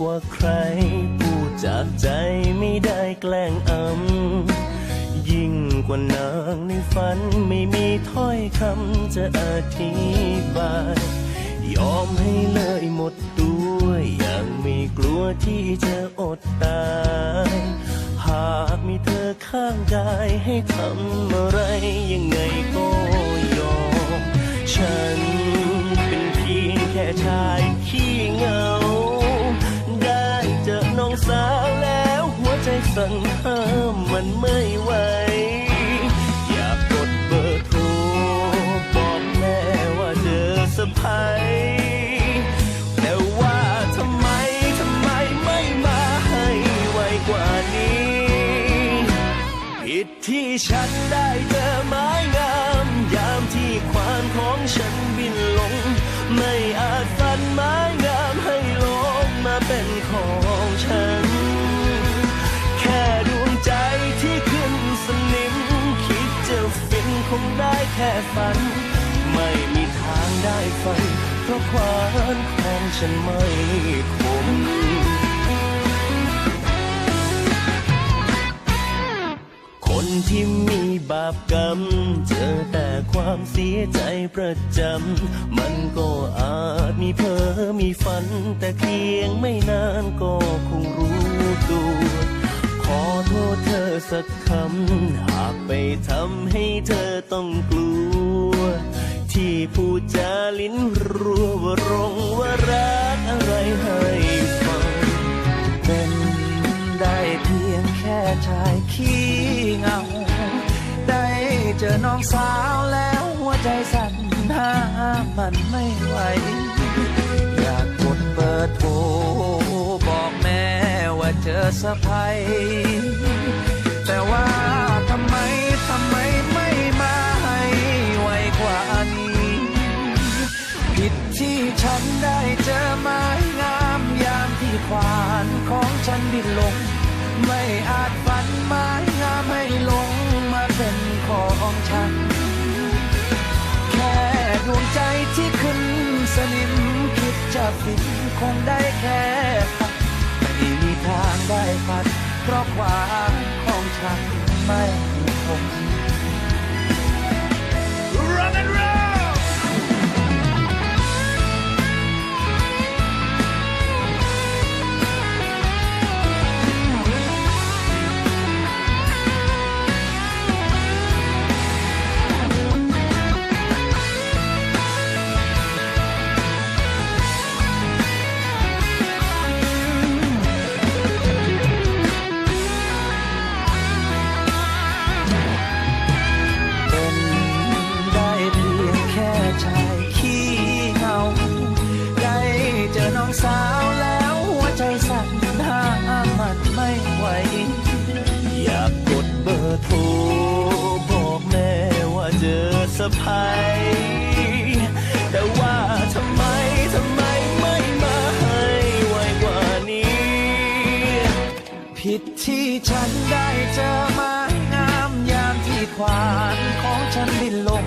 กว่าใคร พูดจากใจไม่ได้แกล้งอำ ยิ่งกว่านางในฝันไม่มีถ้อยคำจะอธิบาย ยอมให้เลยหมดตัวอย่างไม่กลัวที่จะอดตาย หากมีเธอข้างกายให้ทำอะไรยังไงก็ สาวแล้วหัวใจสั่นห้ามมันไม่ไหว อยากกดเบอร์โทรบอกแม่ว่าเจอสะพายแต่ว่าทำไมทำไมไม่มาให้ไวกว่านี้ผิดที่ฉันได้เจอไม้งาม ยามที่ควานของฉันบินลง ไม่อาจ ได้แค่ฝัน ไม่มีทางได้ฝัน เพราะควานของฉันไม่คมคนที่มีบาปกรรม เจอแต่ความเสียใจประจำ มันก็อาจมีเพ้อมีฝัน แต่เพียงไม่นานก็คงรู้ตัว ขอโทษเธอสักคำ หากไป ทำให้เธอต้องกลัว ที่พูดจาลิ้นรัวว่ารงว่ารักอะไรให้ฟังเป็นได้เพียงแค่ชายขี้เงา ได้เจอน้องสาวแล้วหัวใจสั่นห้ามมันไม่ไหว อยากกดเบอร์โทรบอกแม่ว่าเจอสะพาย ดิ้นลง ไม่อาจฝันม้งามให้ลงมาเป็นของฉัน แค่ดวงใจที่ขึ้นสนิมคิดจะฟินคงได้แค่ฝันไม่มีทางได้ฝันเพราะความของฉันไม่คง Run and roll ร์โทรบอกแม่ว่าเจอสะพายแต่ว่าทำไมทำไมไม่มาให้ไวกว่านี้ ผิดที่ฉันได้เจอไม้งามยามที่ควานของฉันดิ้นลง